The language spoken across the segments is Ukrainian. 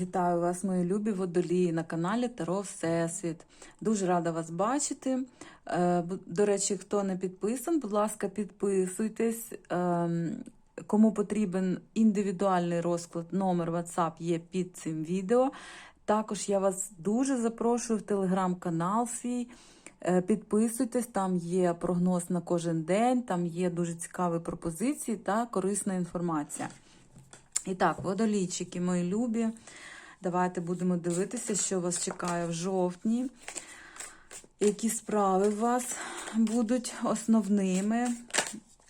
Вітаю вас, мої любі водолії, на каналі Таро Всесвіт. Дуже рада вас бачити. Е, До речі, хто не підписан, будь ласка, підписуйтесь. Ем, Кому потрібен індивідуальний розклад, номер WhatsApp є під цим відео. Також я вас дуже запрошую в телеграм-канал свій. Е, Підписуйтесь, там є прогноз на кожен день, там є дуже цікаві пропозиції та корисна інформація. І так, водолійчики, мої любі. Давайте будемо дивитися, що вас чекає в жовтні. Які справи у вас будуть основними,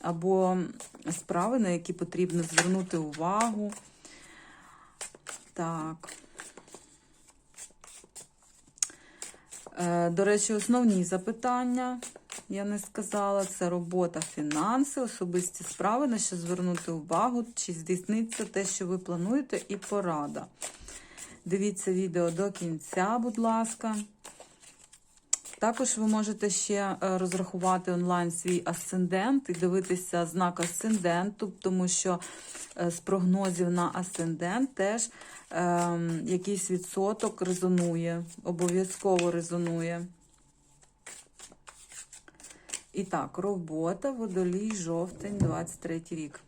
або справи, на які потрібно звернути увагу. Так. Е, До речі, основні запитання, я не сказала, це робота, фінанси, особисті справи, на що звернути увагу, чи здійсниться те, що ви плануєте, і порада. Дивіться відео до кінця, будь ласка. Також ви можете ще е, розрахувати онлайн свій асцендент і дивитися знак асценденту, тому що е, з прогнозів на асцендент теж е, якийсь відсоток резонує, обов'язково резонує. І так, робота, водолій, жовтень, 23 рік.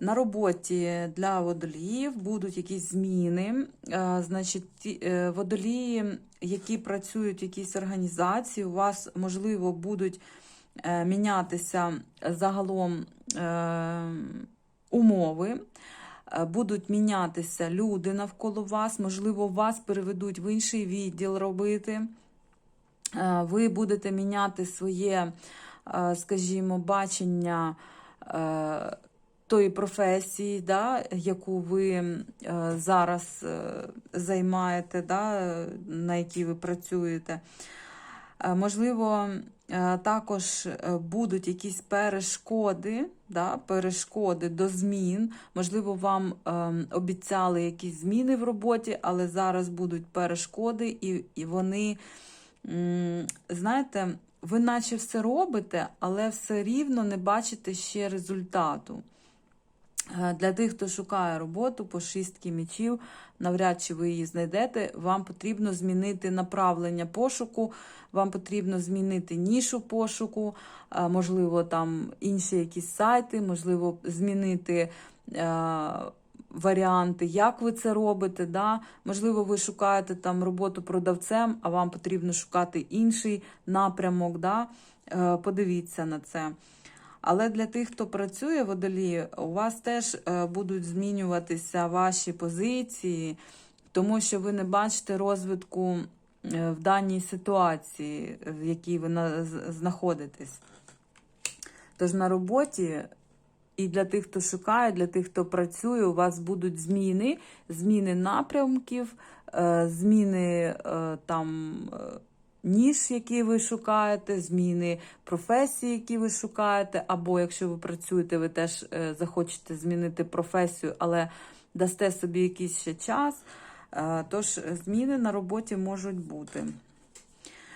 На роботі для водоліїв будуть якісь зміни. Е, Значить, е, водолії, які працюють в якійсь організації, у вас, можливо, будуть е, мінятися загалом умови. Будуть мінятися люди навколо вас, можливо, вас переведуть в інший відділ робити. Е, Ви будете міняти своє, е, скажімо, бачення е, тої професії, да, яку ви зараз займаєте, да, на якій ви працюєте. Можливо, також будуть якісь перешкоди, да, перешкоди до змін. Можливо, вам обіцяли якісь зміни в роботі, але зараз будуть перешкоди, і, і вони, знаєте, ви наче все робите, але все рівно не бачите ще результату. Е, Для тих, хто шукає роботу по шістки мічів, навряд чи ви її знайдете. Вам потрібно змінити направлення пошуку, вам потрібно змінити нішу пошуку, е, можливо, там інші якісь сайти, можливо, змінити е, варіанти, як ви це робите. Да? Можливо, ви шукаєте там роботу продавцем, а вам потрібно шукати інший напрямок. Да? Е, Подивіться на це. Але для тих, хто працює водолії, у вас теж е, будуть змінюватися ваші позиції, тому що ви не бачите розвитку е, в даній ситуації, в якій ви знаходитесь. Тож на роботі і для тих, хто шукає, для тих, хто працює, у вас будуть зміни, зміни напрямків, е, зміни е, там. е, ніж, які ви шукаєте, зміни професії, які ви шукаєте, або якщо ви працюєте, ви теж захочете змінити професію, але дасте собі якийсь ще час. Тож зміни на роботі можуть бути.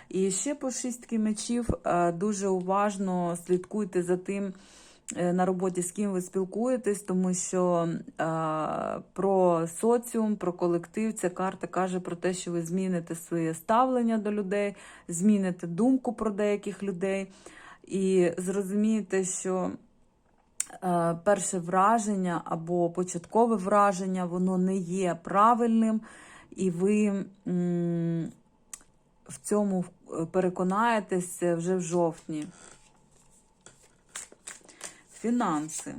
І ще по шістки мечів дуже уважно слідкуйте за тим на роботі, з ким ви спілкуєтесь, тому що е, про соціум, про колектив ця карта каже про те, що ви зміните своє ставлення до людей, зміните думку про деяких людей, і зрозумієте, що е, перше враження або початкове враження, воно не є правильним, і ви. м, в цьому е, переконаєтесь вже в жовтні. Фінанси.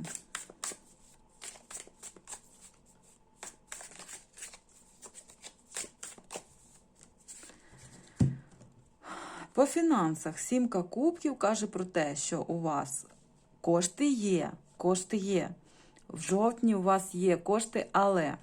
По фінансах сімка кубків каже про те, що у вас кошти є, кошти є. В жовтні у вас є кошти, але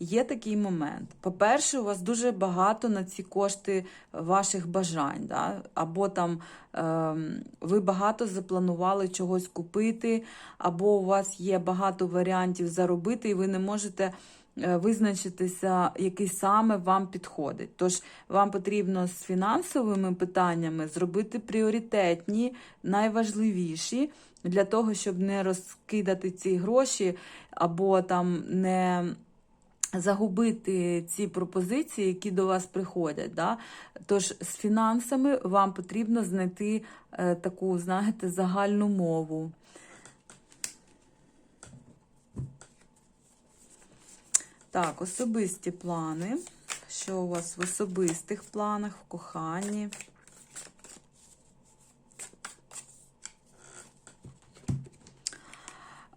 є такий момент. По-перше, у вас дуже багато на ці кошти ваших бажань. Да? Або там ем, ви багато запланували чогось купити, або у вас є багато варіантів заробити, і ви не можете е, визначитися, який саме вам підходить. Тож вам потрібно з фінансовими питаннями зробити пріоритетні, найважливіші. Для того, щоб не розкидати ці гроші, або там не загубити ці пропозиції, які до вас приходять. Да? Тож з фінансами вам потрібно знайти е, таку, знаєте, загальну мову. Так, особисті плани. Що у вас в особистих планах, в коханні?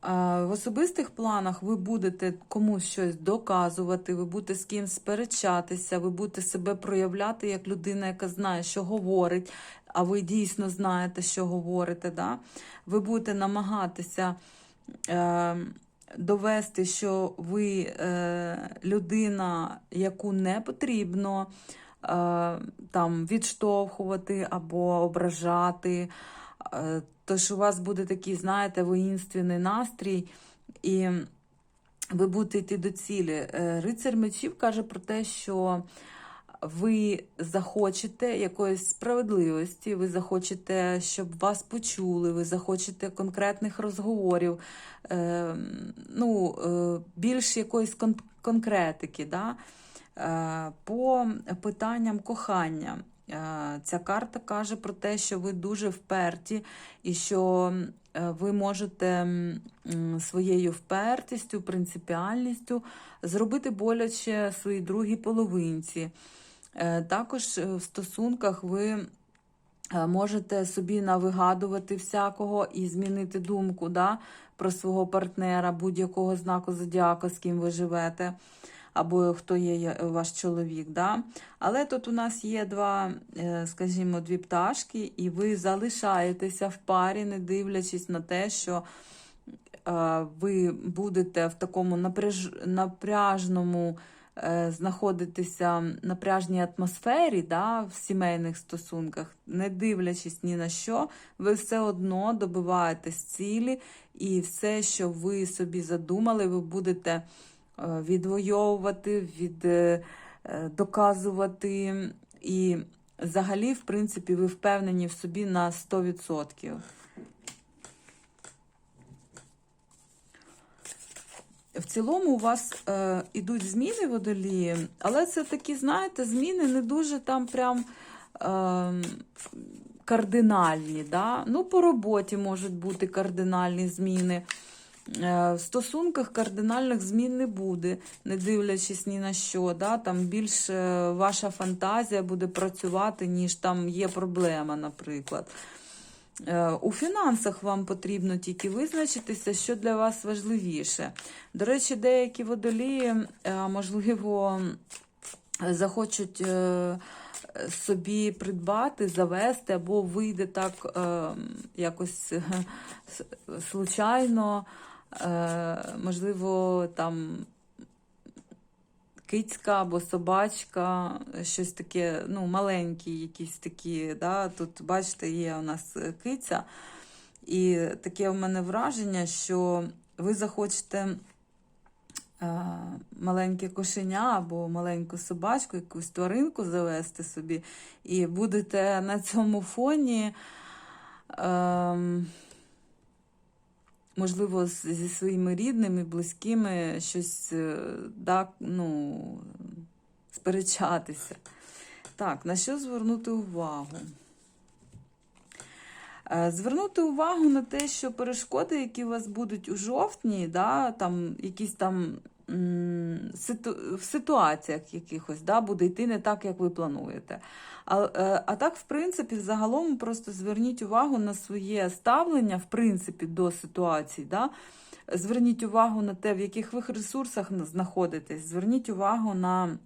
В особистих планах ви будете комусь щось доказувати, ви будете з кимось сперечатися, ви будете себе проявляти як людина, яка знає, що говорить, а ви дійсно знаєте, що говорите. Да? Ви будете намагатися е, довести, що ви е, людина, яку не потрібно е, там, відштовхувати або ображати. Е, Тож у вас буде такий, знаєте, воїнственний настрій, і ви будете йти до цілі. Е, Рицар мечів каже про те, що ви захочете якоїсь справедливості, ви захочете, щоб вас почули, ви захочете конкретних розговорів, е, ну, більш якоїсь кон- конкретики. Да? По питанням кохання. Е, Ця карта каже про те, що ви дуже вперті, і що е, ви можете своєю впертістю, принципіальністю зробити боляче своїй другій половинці. Е, Також в стосунках ви можете собі навигадувати всякого і змінити думку да, про свого партнера, будь-якого знаку зодіака, з ким ви живете, або хто є ваш чоловік. Да. Але тут у нас є два, е, скажімо, дві пташки, і ви залишаєтеся в парі, не дивлячись на те, що е, ви будете в такому напряж... напряжному е, знаходитися напряжній атмосфері да, в сімейних стосунках, не дивлячись ні на що, ви все одно добиваєтесь цілі, і все, що ви собі задумали, ви будете відвоювати, від, е, е, доказувати. І взагалі, в принципі, ви впевнені в собі на 100%. В цілому у вас е, ідуть зміни водолії, але це такі, знаєте, зміни не дуже там прям е, кардинальні. Да? Ну, по роботі можуть бути кардинальні зміни. Е, в стосунках кардинальних змін не буде, не дивлячись ні на що. Да? Там більше ваша фантазія буде працювати, ніж там є проблема, наприклад. Е, У фінансах вам потрібно тільки визначитися, що для вас важливіше. До речі, деякі водолії, е, можливо, захочуть е, собі придбати, завести, або вийде так е, якось е, случайно, е, можливо, там кицька або собачка, щось таке, ну, маленькі, якісь такі. Да? Тут, бачите, є у нас е, киця. І таке в мене враження, що ви захочете е, маленьке кошеня або маленьку собачку, якусь тваринку завести собі, і будете на цьому фоні. Е, Можливо, зі своїми рідними, близькими щось е, да, ну, сперечатися. Так, на що звернути увагу? Е, Звернути увагу на те, що перешкоди, які у вас будуть у жовтні, да, там якісь там. В ситуаціях якихось да, буде йти не так, як ви плануєте. А, е, а так, в принципі, взагалом просто зверніть увагу на своє ставлення, в принципі, до ситуацій. Да? Зверніть увагу на те, в яких ви ресурсах знаходитесь. Зверніть увагу на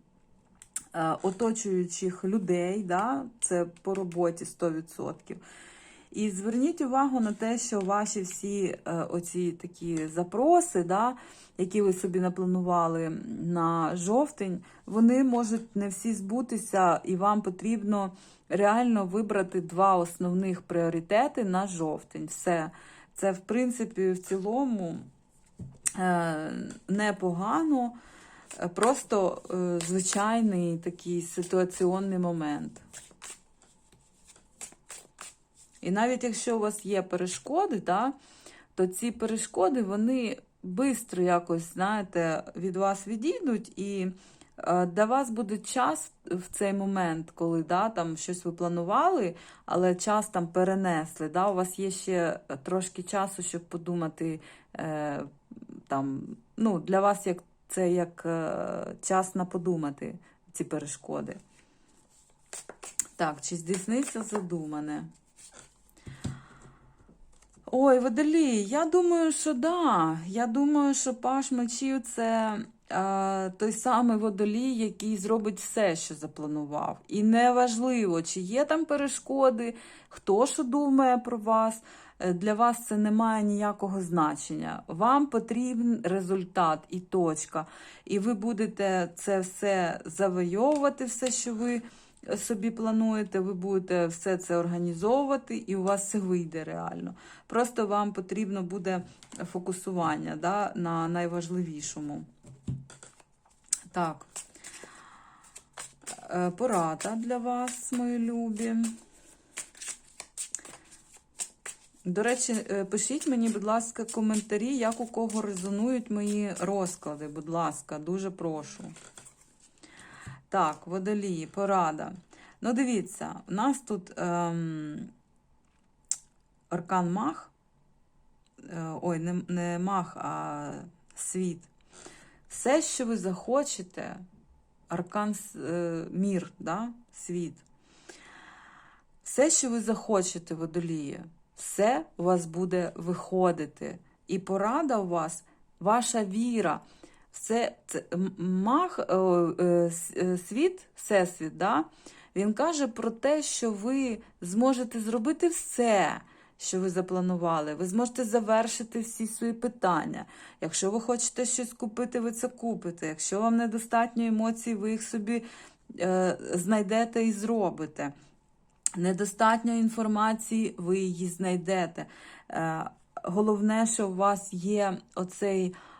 е, оточуючих людей, да? це по роботі 100%. І зверніть увагу на те, що ваші всі е, оці такі запроси, да, які ви собі напланували на жовтень, вони можуть не всі збутися, і вам потрібно реально вибрати два основних пріоритети на жовтень. Все. Це, в принципі, в цілому е, непогано, е, просто звичайний такий ситуаційний момент. І навіть якщо у вас є перешкоди, да, то ці перешкоди вони швидко якось, знаєте, від вас відійдуть, і е, для вас буде час в цей момент, коли да, там щось ви планували, але час там перенесли. Да, у вас є ще трошки часу, щоб подумати. Е, там, ну, Для вас як, це як е, час на подумати, ці перешкоди. Так, чи здійсниться задумане? Ой, Водолій, я думаю, що да. Я думаю, що Паш мечів це е, той самий водолій, який зробить все, що запланував. І неважливо, чи є там перешкоди, хто що думає про вас. Е, Для вас це не має ніякого значення. Вам потрібен результат і точка. І ви будете це все завойовувати, все, що ви собі плануєте, ви будете все це організовувати, і у вас все вийде реально. Просто вам потрібно буде фокусування да, на найважливішому. Так. Е, Порада для вас, мої любі. До речі, е, пишіть мені, будь ласка, коментарі, як у кого резонують мої розклади. Будь ласка, дуже прошу. Так, водолії, порада. Ну, дивіться, у нас тут ем, аркан мах. Е, ой, не, не мах, а світ. Все, що ви захочете, аркан е, мір, да? світ. Все, що ви захочете, водолії, все у вас буде виходити. І порада у вас, ваша віра. Все, це, мах, е, е, світ, всесвіт, да? він каже про те, що ви зможете зробити все, що ви запланували. Ви зможете завершити всі свої питання. Якщо ви хочете щось купити, ви це купите. Якщо вам недостатньо емоцій, ви їх собі е, знайдете і зробите. Недостатньо інформації, ви її знайдете. Е, головне, що у вас є оцей е,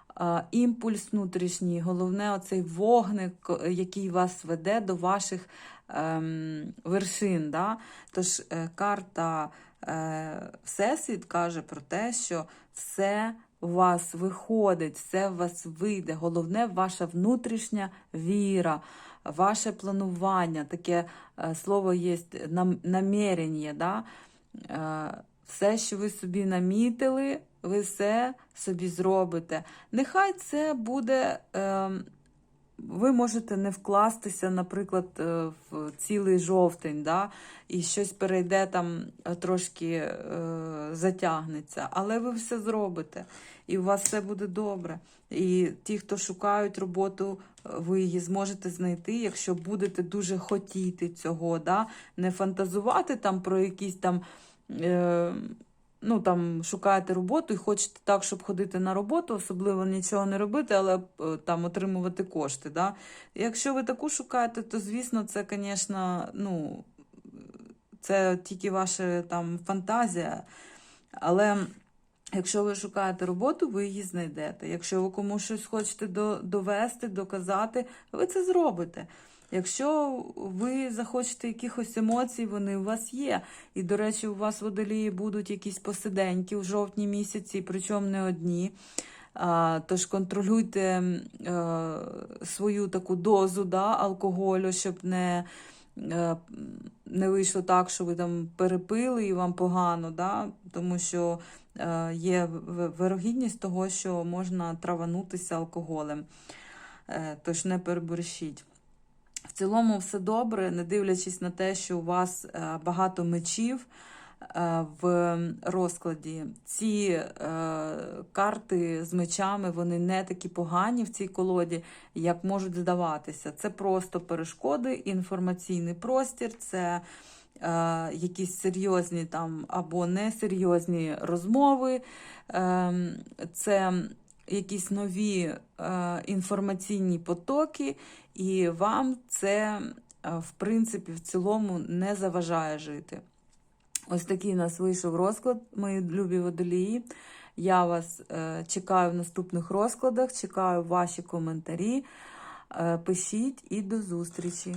імпульс внутрішній, головне, оцей вогник, який вас веде до ваших ем, вершин. Да? Тож е, карта е, Всесвіт каже про те, що все у вас виходить, все у вас вийде. Головне ваша внутрішня віра, ваше планування, таке е, слово є намірення. Да? Е, все, що ви собі намітили, ви все собі зробите. Нехай це буде. Е, ви можете не вкластися, наприклад, е, в цілий жовтень, да, і щось перейде там е, трошки е, затягнеться, але ви все зробите, і у вас все буде добре. І ті, хто шукають роботу, ви її зможете знайти, якщо будете дуже хотіти цього, да, не фантазувати там про якісь там. Е, ну, там шукаєте роботу і хочете так, щоб ходити на роботу, особливо нічого не робити, але е, там отримувати кошти. Да? Якщо ви таку шукаєте, то звісно, це, звісно, ну, це тільки ваша там фантазія. Але якщо ви шукаєте роботу, ви її знайдете. Якщо ви комусь щось хочете довести, доказати, ви це зробите. Якщо ви захочете якихось емоцій, вони у вас є. І, до речі, у вас водолії будуть якісь посиденьки в жовтні місяці, причому не одні. Тож контролюйте а, свою таку дозу да, алкоголю, щоб не а, не вийшло так, що ви там перепили і вам погано, да? тому що а, є вирогідність того, що можна траванутися алкоголем. Е, тож не переборщіть. В цілому все добре, не дивлячись на те, що у вас е, багато мечів е, в розкладі. Ці е, карти з мечами вони не такі погані в цій колоді, як можуть здаватися. Це просто перешкоди, інформаційний простір, це якісь серйозні там або несерйозні розмови. Ем, це якісь нові е, інформаційні потоки, і вам це, е, в принципі, в цілому не заважає жити. Ось такий у нас вийшов розклад, мої любі водолії. Я вас е, чекаю в наступних розкладах, чекаю ваші коментарі. Е, пишіть і до зустрічі!